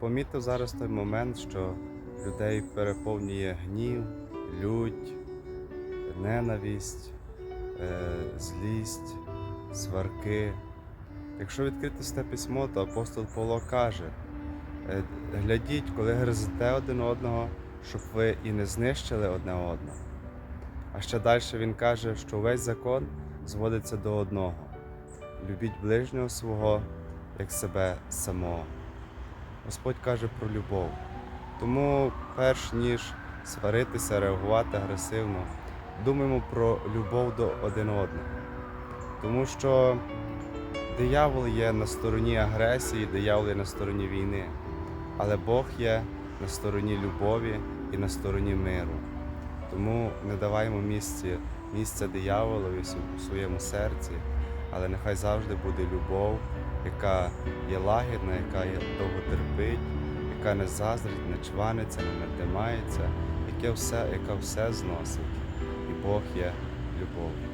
помітив зараз той момент, що людей переповнює гнів, лють, ненависть, е, злість, сварки. Якщо відкрити це письмо, то апостол Павло каже: е, глядіть, коли гризете один одного, щоб ви і не знищили одне одного. А ще далі він каже, що весь закон зводиться до одного: любіть ближнього свого як себе самого. Господь каже про любов. Тому, перш ніж сваритися, реагувати агресивно, думаємо про любов до один одного. Тому що диявол є на стороні агресії, диявол є на стороні війни, але Бог є на стороні любові і на стороні миру. Тому не даваймо місці, місця дияволові в своєму серці, але нехай завжди буде любов, яка є лагідна, яка є довго терпить, яка не заздрить, не чваниться, не надимається, яке все, яка все зносить. І Бог є любов'ю.